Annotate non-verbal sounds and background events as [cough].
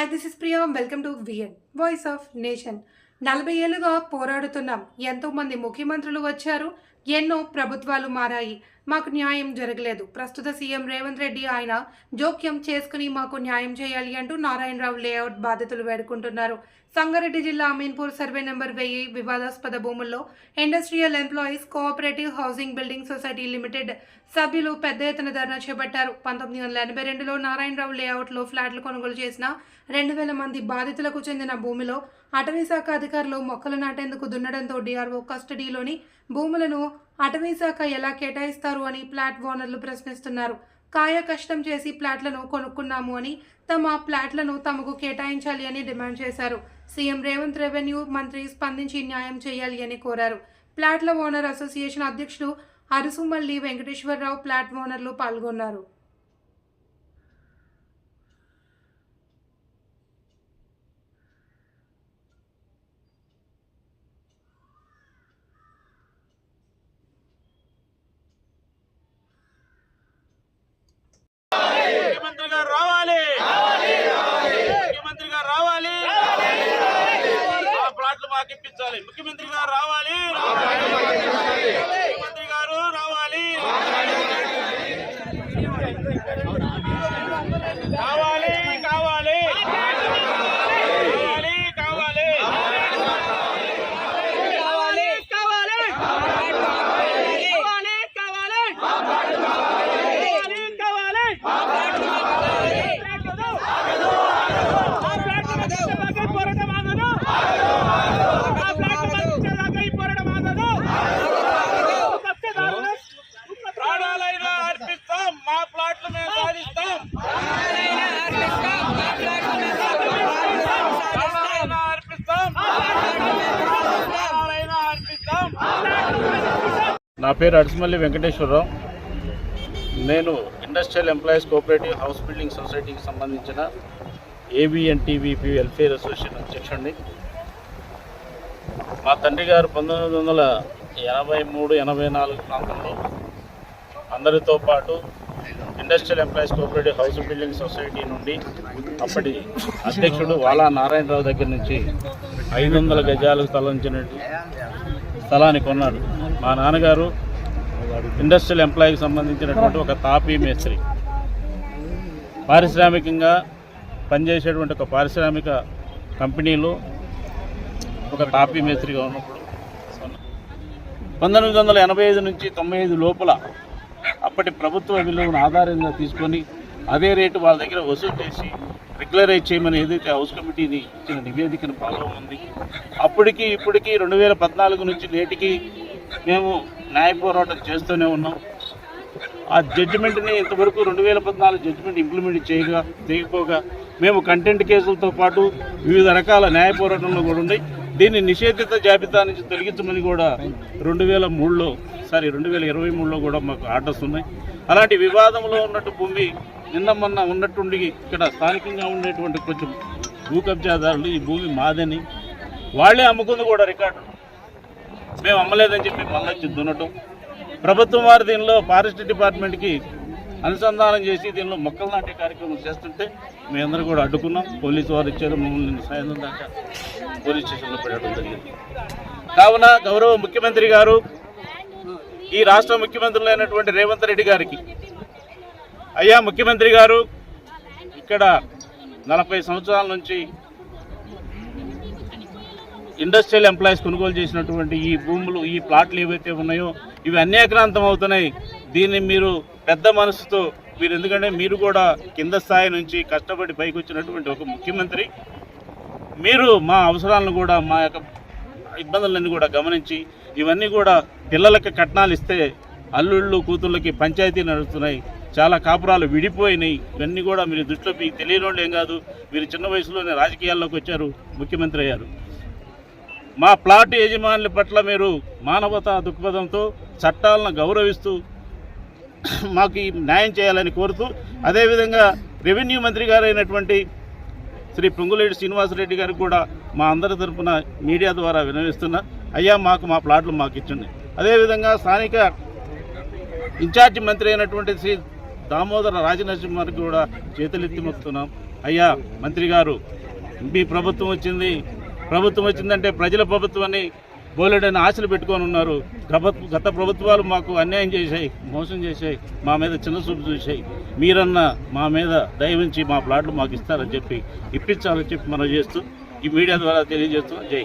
This is Priya welcome to VN voice of nation నలభై ఏళ్ళుగా పోరాడుతున్నాం. ఎంతోమంది ముఖ్యమంత్రులు వచ్చారు. ఎన్నో ప్రభుత్వాలు మారాయి. మాకు న్యాయం జరగలేదు. ప్రస్తుత సీఎం రేవంత్ రెడ్డి ఆయన జోక్యం చేసుకుని మాకు న్యాయం చేయాలి అంటూ నారాయణరావు లేఅవుట్ బాధితులు వేడుకుంటున్నారు. సంగారెడ్డి జిల్లా అమీన్పూర్ సర్వే నెంబర్ వెయ్యి వివాదాస్పద భూముల్లో industrial employees cooperative housing building society limited సభ్యులు పెద్ద ఎత్తున ధర్నా చేపట్టారు. పంతొమ్మిది వందల ఎనభై రెండులో నారాయణరావు లేఅవుట్లో ఫ్లాట్లు కొనుగోలు చేసిన రెండు వేల మంది బాధితులకు చెందిన భూమిలో అటవీ శాఖ అధికారులు మొక్కలు నాటేందుకు దున్నడంతో డిఆర్ఓ కస్టడీలోని భూములను అటవీ శాఖ ఎలా కేటాయిస్తారు అని ప్లాట్ ఓనర్లు ప్రశ్నిస్తున్నారు. కాయ కష్టం చేసి ప్లాట్లను కొనుక్కున్నాము అని తమ ప్లాట్లను తమకు కేటాయించాలి అని డిమాండ్ చేశారు. సీఎం రేవంత్ రెవెన్యూ మంత్రి స్పందించి న్యాయం చేయాలి అని కోరారు. ప్లాట్ల ఓనర్ అసోసియేషన్ అధ్యక్షుడు అరుసుమల్లి వెంకటేశ్వరరావు ప్లాట్ ఓనర్లు పాల్గొన్నారు. తెప్పించాలి ముఖ్యమంత్రి గారు రావాలి. నా పేరు అడిసిమల్లి వెంకటేశ్వరరావు. నేను industrial employees cooperative house building సొసైటీకి సంబంధించిన ఏబిఎన్టీవీపీ వెల్ఫేర్ అసోసియేషన్ అధ్యక్షుడిని. మా తండ్రి గారు పంతొమ్మిది వందల ఎనభై మూడు ఎనభై నాలుగు ప్రాంతంలో అందరితో పాటు industrial employees cooperative house building society నుండి అప్పటి అధ్యక్షుడు వాలా నారాయణరావు దగ్గర నుంచి ఐదు వందల గజాలకు తలంచినట్టు స్థలాన్ని కొన్నాడు. మా నాన్నగారు ఇండస్ట్రియల్ ఎంప్లాయీకి సంబంధించినటువంటి ఒక తాపీ మేస్త్రి. పారిశ్రామికంగా పనిచేసేటువంటి ఒక పారిశ్రామిక కంపెనీలో ఒక తాపీ మేస్త్రిగా ఉన్నప్పుడు పంతొమ్మిది వందల ఎనభై ఐదు నుంచి తొంభై ఐదు లోపల అప్పటి ప్రభుత్వ విలువను ఆధారంగా తీసుకొని అదే రేటు వాళ్ళ దగ్గర వసూలు చేసి రెగ్యులరైజ్ చేయమని ఏదైతే హౌస్ కమిటీని ఇచ్చిన నివేదికను ఫాలో ఉంది అప్పటికి ఇప్పటికీ రెండు వేల పద్నాలుగు నుంచి నేటికి మేము న్యాయ పోరాటం చేస్తూనే ఉన్నాం. ఆ జడ్జిమెంట్ని ఇంతవరకు రెండు వేల పద్నాలుగు జడ్జిమెంట్ ఇంప్లిమెంట్ చేయగా చేయకపోగా మేము కంటెంట్ కేసులతో పాటు వివిధ రకాల న్యాయ పోరాటంలో కూడా ఉన్నాయి. దీన్ని నిషేధిత జాబితా నుంచి తొలగించమని కూడా రెండు వేల మూడులో సారీ రెండు వేల ఇరవై మూడులో కూడా మాకు ఆర్డర్స్ ఉన్నాయి. అలాంటి వివాదంలో ఉన్నట్టు భూమి నిన్న మొన్న ఉన్నట్టుండి ఇక్కడ స్థానికంగా ఉండేటువంటి కొంచెం భూ కబ్జాదారులు ఈ భూమి మాదని వాళ్ళే అమ్ముకుంది కూడా రికార్డు. మేము అమ్మలేదని చెప్పి మళ్ళీ వచ్చి దున్నటం ప్రభుత్వం వారు దీనిలో ఫారెస్ట్ డిపార్ట్మెంట్కి అనుసంధానం చేసి దీనిలో మొక్కలు నాటే కార్యక్రమం చేస్తుంటే మేమందరూ కూడా అడ్డుకున్నాం. పోలీసు వారు ఇచ్చారు మమ్మల్ని సాయంత్రం దాకా పోలీస్ స్టేషన్లో పెట్టడం జరిగింది. కావున గౌరవ ముఖ్యమంత్రి గారు ఈ రాష్ట్ర ముఖ్యమంత్రులైనటువంటి రేవంత్ రెడ్డి గారికి అయ్యా ముఖ్యమంత్రి గారు ఇక్కడ నలభై సంవత్సరాల నుంచి ఇండస్ట్రియల్ ఎంప్లాయీస్ కొనుగోలు చేసినటువంటి ఈ భూములు ఈ ప్లాట్లు ఏవైతే ఉన్నాయో ఇవి అన్యాక్రాంతం అవుతున్నాయి. దీన్ని మీరు పెద్ద మనసుతో మీరు ఎందుకంటే మీరు కూడా కింద స్థాయి నుంచి కష్టపడి పైకి వచ్చినటువంటి ఒక ముఖ్యమంత్రి. మీరు మా అవసరాలను కూడా మా యొక్క ఇబ్బందులన్నీ కూడా గమనించి ఇవన్నీ కూడా పిల్లలకి కట్నాలు ఇస్తే అల్లుళ్ళు కూతుళ్ళకి పంచాయతీ నడుస్తున్నాయి. చాలా కాపురాలు విడిపోయినాయి. ఇవన్నీ కూడా మీరు దృష్టిలో మీకు తెలియని వాళ్ళు ఏం కాదు. మీరు చిన్న వయసులోనే రాజకీయాల్లోకి వచ్చారు ముఖ్యమంత్రి అయ్యారు. మా ప్లాట్ యజమానుల పట్ల మీరు మానవతా దృక్పథంతో చట్టాలను గౌరవిస్తూ [coughs] మాకు న్యాయం చేయాలని కోరుతూ అదేవిధంగా రెవెన్యూ మంత్రి గారైనటువంటి శ్రీ పొంగులేటి శ్రీనివాసరెడ్డి గారికి కూడా మా అందరి తరఫున మీడియా ద్వారా వినవిస్తున్నా అయ్యా మాకు మా ప్లాట్లు మాకు ఇచ్చండి అదేవిధంగా స్థానిక ఇన్ఛార్జి మంత్రి అయినటువంటి శ్రీ దామోదర రాజనరసింహారికి కూడా చేతులెత్తి మొక్కుతున్నాం అయ్యా మంత్రి గారు మీ ప్రభుత్వం వచ్చింది. ప్రభుత్వం వచ్చిందంటే ప్రజల ప్రభుత్వం అని బోలెడని ఆశలు పెట్టుకొని ఉన్నారు. గత- ప్రభుత్వాలు మాకు అన్యాయం చేశాయి మోసం చేశాయి మా మీద చిన్న చూపు చూశాయి. మీరన్నా మా మీద దయవించి మా ప్లాట్లు మాకు ఇస్తారని చెప్పి ఇప్పించాలని చెప్పి మనం చేస్తూ ఈ మీడియా ద్వారా తెలియజేస్తూ జై